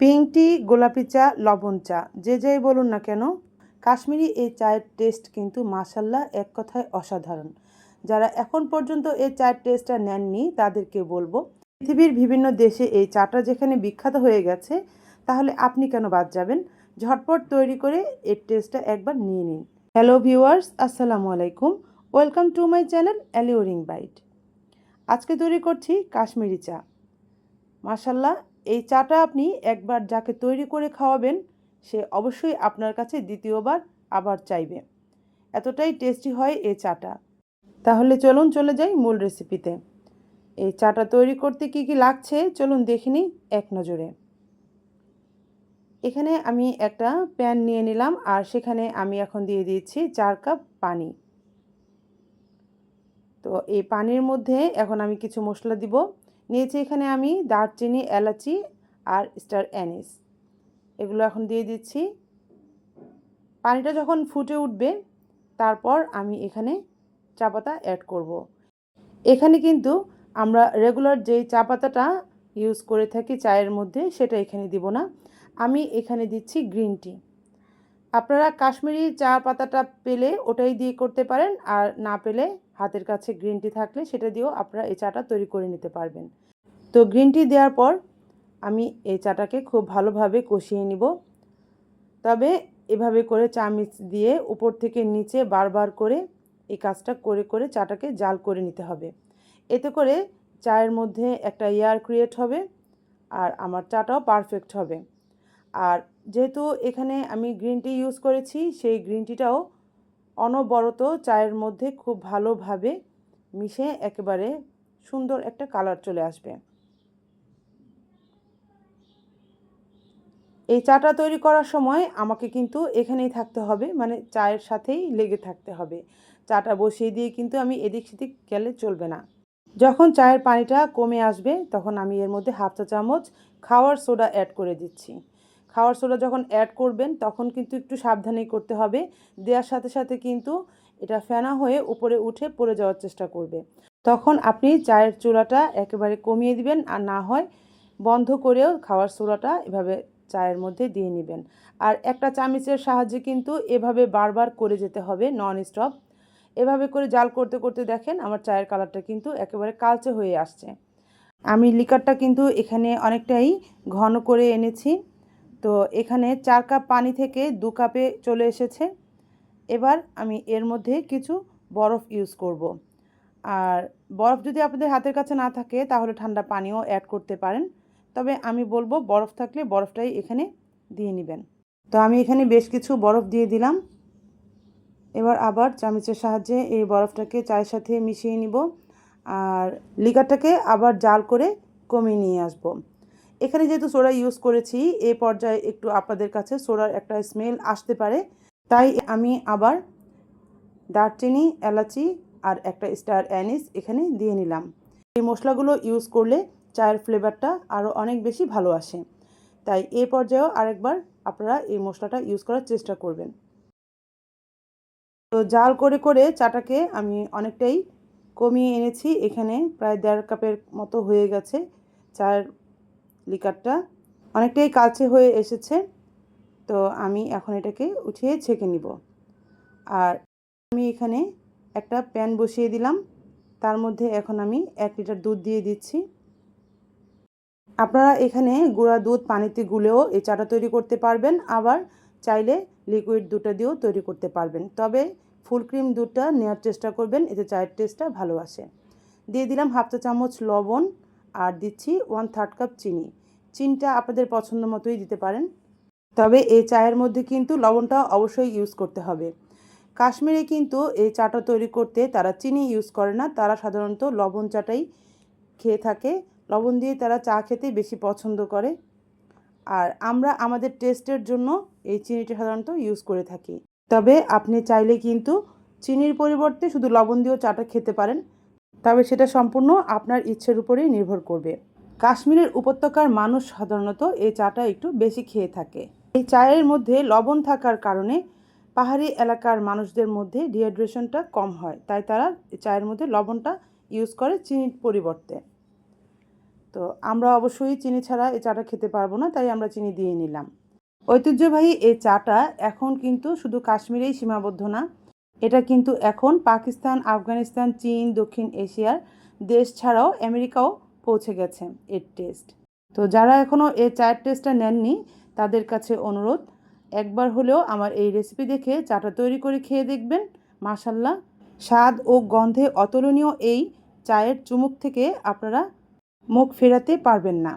Pink টি গোলাপি চা, লবণ চা, যে যাই বলুন না কেন, কাশ্মীরি এই চায়ের টেস্ট কিন্তু মাসাল্লাহ এক কথায় অসাধারণ। যারা এখন পর্যন্ত এই চায়ের টেস্টটা নেননি, তাদেরকে বলব, পৃথিবীর বিভিন্ন দেশে এই চাটা যেখানে বিখ্যাত হয়ে গেছে, তাহলে আপনি কেন বাদ যাবেন? ঝটপট তৈরি করে এর টেস্টটা একবার নিয়ে নিন। হ্যালো ভিউয়ার্স, আসসালামু আলাইকুম। Welcome to my channel alluring bite. আজকে তৈরি করছি কাশ্মীরি চা। মাসাল্লাহ এই চাটা আপনি একবার যাকে তৈরি করে খাওয়াবেন, সে অবশ্যই আপনার কাছে দ্বিতীয়বার আবার চাইবে। এতটাই টেস্টি হয় এই চাটা। তাহলে চলুন চলে যাই মূল রেসিপিতে। এই চাটা তৈরি করতে কি কি লাগছে, চলুন দেখে নিই এক নজরে। এখানে আমি একটা প্যান নিয়ে নিলাম, আর সেখানে আমি এখন দিয়ে দিয়েছি চার কাপ পানি। তো এই পানির মধ্যে এখন আমি কিছু মশলা দিব। নিয়েছি এখানে আমি দারচিনি, এলাচি আর স্টার অ্যানিস। এগুলো এখন দিয়ে দিচ্ছি। পানিটা যখন ফুটে উঠবে, তারপর আমি এখানে চা পাতা অ্যাড করব। এখানে কিন্তু আমরা রেগুলার যেই চা পাতাটা ইউজ করে থাকি চায়ের মধ্যে, সেটা এখানে দিব না। আমি এখানে দিচ্ছি গ্রিন টি আপনারা কাশ্মীরি চা পাতাটা পেলে ওটাই দিয়ে করতে পারেন, আর না পেলে হাতের কাছে গ্রিন টি থাকলে সেটা দিয়েও আপনারা এই চাটা তৈরি করে নিতে পারবেন। তো গ্রিন টি দেওয়ার পর আমি এই চাটাকে খুব ভালোভাবে কষিয়ে নিব। তবে এভাবে করে চা চামিচ দিয়ে উপর থেকে নিচে বারবার করে এই কাজটা করে করে চাটাকে জাল করে নিতে হবে। এতে করে চায়ের মধ্যে একটা এয়ার ক্রিয়েট হবে, আর আমার চাটাও পারফেক্ট হবে। আর যেহেতু এখানে আমি গ্রিন টি ইউজ করেছি, সেই গ্রিন টিটাও অনবরত চায়ের মধ্যে খুব ভালোভাবে মিশে একেবারে সুন্দর একটা কালার চলে আসবে। এই চাটা তৈরি করার সময় আমাকে কিন্তু এখানেই থাকতে হবে মানে চায়ের সাথেই লেগে থাকতে হবে। চাটা বসিয়ে দিয়ে কিন্তু আমি এদিক সেদিক গেলে চলবে না। যখন চায়ের পানিটা কমে আসবে, তখন আমি এর মধ্যে হাফ চা চামচ খাওয়ার সোডা অ্যাড করে দিচ্ছি। খাওয়ার সোডা যখন অ্যাড করবেন, তখন কিন্তু একটু সাবধানেই করতে হবে। দেওয়ার সাথে সাথে কিন্তু এটা ফেনা হয়ে উপরে উঠে পড়ে যাওয়ার চেষ্টা করবে। তখন আপনি চায়ের চুলাটা একেবারে কমিয়ে দিবেন আর না হয় বন্ধ করেও খাওয়ার সোডাটা এভাবে চায়ের মধ্যে দিয়ে নেবেন। আর একটা চামিচের সাহায্যে কিন্তু এভাবে বারবার করে যেতে হবে নন স্টপ এভাবে করে জাল করতে করতে দেখেন আমার চায়ের কালারটা কিন্তু একেবারে কালচে হয়ে আসছে। আমি লিকারটা কিন্তু এখানে অনেকটাই ঘন করে এনেছি। তো এখানে চার কাপ পানি থেকে দু কাপে চলে এসেছে। এবার আমি এর মধ্যে কিছু বরফ ইউজ করব। আর বরফ যদি আপনাদের হাতের কাছে না থাকে, তাহলে ঠান্ডা পানিও অ্যাড করতে পারেন। তবে আমি বলব বরফ থাকলে বরফটাই এখানে দিয়ে নেবেন। তো আমি এখানে বেশ কিছু বরফ দিয়ে দিলাম। এবার আবার চামচের সাহায্যে এই বরফটাকে চায়ের সাথে মিশিয়ে নিব। আর লিকারটাকে আবার জাল করে কমিয়ে নিয়ে আসব। এখানে যেহেতু সোডা ইউজ করেছি, এ পর্যায়ে একটু আপনাদের কাছে সোডার একটা স্মেল আসতে পারে। তাই আমি আবার দারচিনি, এলাচি আর একটা স্টার অ্যানিস এখানে দিয়ে নিলাম। এই মশলাগুলো ইউজ করলে চায়ের ফ্লেভারটা আরও অনেক বেশি ভালো আসে। তাই এ পর্যায়েও আরেকবার আপনারা এই মশলাটা ইউজ করার চেষ্টা করবেন। তো জাল করে করে চাটাকে আমি অনেকটাই কমিয়ে এনেছি। এখানে প্রায় দেড় কাপের মতো হয়ে গেছে। চায়ের লিকারটা অনেকটাই কাছে হয়ে এসেছে। তো আমি এখন এটাকে উঠিয়ে ছেঁকে নিব। আর আমি এখানে একটা প্যান বসিয়ে দিলাম। তার মধ্যে এখন আমি এক লিটার দুধ দিয়ে দিচ্ছি। আপনারা এখানে গুঁড়া দুধ পানিতে গুলেও এই চাটা তৈরি করতে পারবেন। আবার চাইলে লিকুইড দুধটা দিয়েও তৈরি করতে পারবেন। তবে ফুল ক্রিম দুধটা নেওয়ার চেষ্টা করবেন। এতে চায়ের টেস্টটা ভালো আসে। দিয়ে দিলাম হাফ চা চামচ লবণ। আর দিচ্ছি ওয়ান থার্ড কাপ চিনি। চিনিটা আপনাদের পছন্দ মতোই দিতে পারেন। তবে এই চায়ের মধ্যে কিন্তু লবণটা অবশ্যই ইউজ করতে হবে। কাশ্মীরে কিন্তু এই চাটা তৈরি করতে তারা চিনি ইউজ করে না। তারা সাধারণত লবণ চাটাই খেয়ে থাকে। লবণ দিয়ে তারা চা খেতে বেশি পছন্দ করে। আর আমরা আমাদের টেস্টের জন্য এই চিনিটা সাধারণত ইউজ করে থাকি। তবে আপনি চাইলে কিন্তু চিনির পরিবর্তে শুধু লবণ দিয়েও চাটা খেতে পারেন। তবে সেটা সম্পূর্ণ আপনার ইচ্ছের উপরেই নির্ভর করবে। কাশ্মীরের উপত্যকার মানুষ সাধারণত এই চাটা একটু বেশি খেয়ে থাকে। এই চায়ের মধ্যে লবণ থাকার কারণে পাহাড়ি এলাকার মানুষদের মধ্যে ডিহাইড্রেশনটা কম হয়, তাই তারা চায়ের মধ্যে লবণটা ইউজ করে চিনির পরিবর্তে। তো আমরা অবশ্যই চিনি ছাড়া এই চাটা খেতে পারব না, তাই আমরা চিনি দিয়ে নিলাম। ঐতিহ্যবাহী এই চাটা এখন কিন্তু শুধু কাশ্মীরেই সীমাবদ্ধ না, এটা কিন্তু এখন পাকিস্তান, আফগানিস্তান, চীন, দক্ষিণ এশিয়ার দেশ ছাড়াও আমেরিকাও পৌঁছে গেছে এর টেস্ট তো যারা এখনও এই চায়ের টেস্টটা নেননি, তাদের কাছে অনুরোধ, একবার হলেও আমার এই রেসিপি দেখে চাটা তৈরি করে খেয়ে দেখবেন। মাশাল্লাহ স্বাদ ও গন্ধে অতুলনীয় এই চায়ের চুমুক থেকে আপনারা মুখ ফেরাতে পারবেন না।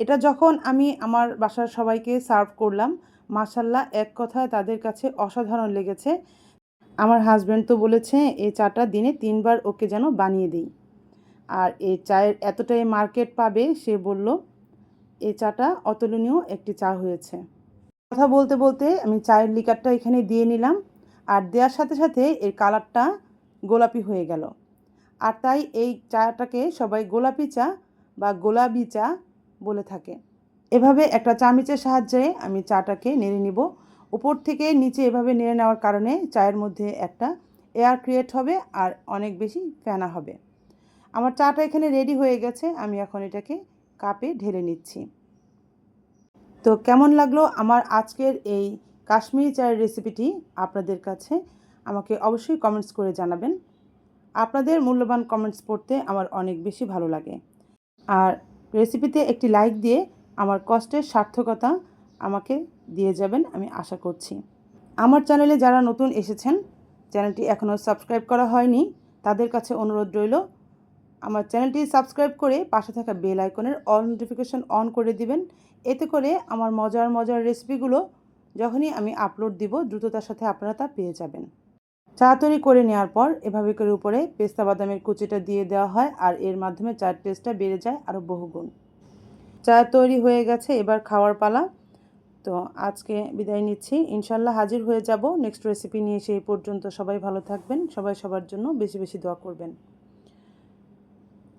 এটা যখন আমি আমার বাসার সবাইকে সার্ভ করলাম মাশাল্লাহ এক কথায় তাদের কাছে অসাধারণ লেগেছে। আমার হাজব্যান্ড তো বলেছে, এই চাটা দিনে তিনবার ওকে যেন বানিয়ে দিই। আর এই চায়ের এতটাই মার্কেট পাবে, সে বলল এই চাটা অতুলনীয় একটি চা হয়েছে। কথা বলতে বলতে আমি চায়ের লিকারটা এখানে দিয়ে নিলাম, আর দেওয়ার সাথে সাথে এর কালারটা গোলাপি হয়ে গেল। আর তাই এই চাটাকে সবাই গোলাপি চা বা গোলাপি চা বলে থাকে। এভাবে একটা চামিচের সাহায্যে আমি চাটাকে নেড়ে নিব। উপর থেকে নিচে এভাবে নেড়ে নেওয়ার কারণে চায়ের মধ্যে একটা এয়ার ক্রিয়েট হবে আর অনেক বেশি ফেনা হবে। আমার চাটা এখানে রেডি হয়ে গেছে, আমি এখন এটাকে কাপে ঢেলে নিচ্ছি। তো কেমন লাগল আমার আজকের এই কাশ্মীরি চায়ের রেসিপিটি আপনাদের কাছে? আমাকে অবশ্যই কমেন্টস করে জানাবেন। আপনাদের মূল্যবান কমেন্টস পড়তে আমার অনেক বেশি ভালো লাগে। আর রেসিপিতে একটি লাইক দিয়ে আমার কষ্টের সার্থকতা আমাকে দিয়ে যাবেন আমি আশা করছি। আমার চ্যানেলে যারা নতুন এসেছেন চ্যানেলটি এখনও সাবস্ক্রাইব করা হয়নি, তাদের কাছে অনুরোধ রইল আমার চ্যানেলটি সাবস্ক্রাইব করে পাশে থাকা বেল আইকনের অল নোটিফিকেশন অন করে দিবেন। এতে করে আমার মজার মজার রেসিপিগুলো যখনই আমি আপলোড দিব, দ্রুততার সাথে আপনারা তা পেয়ে যাবেন। চা তৈরি করে নেওয়ার পর এভাবে করে উপরে পেস্তা বাদামের কুচিটা দিয়ে দেওয়া হয় আর এর মাধ্যমে চায়ের টেস্টটা বেড়ে যায় আরও বহুগুণ। চা তৈরি হয়ে গেছে, এবার খাওয়ার পালা। তো আজকে বিদায় নিচ্ছি। ইনশাল্লাহ হাজির হয়ে যাব। নেক্সট রেসিপি নিয়ে সেই পর্যন্ত সবাই ভালো থাকবেন। সবাই সবার জন্য বেশি বেশি দোয়া করবেন।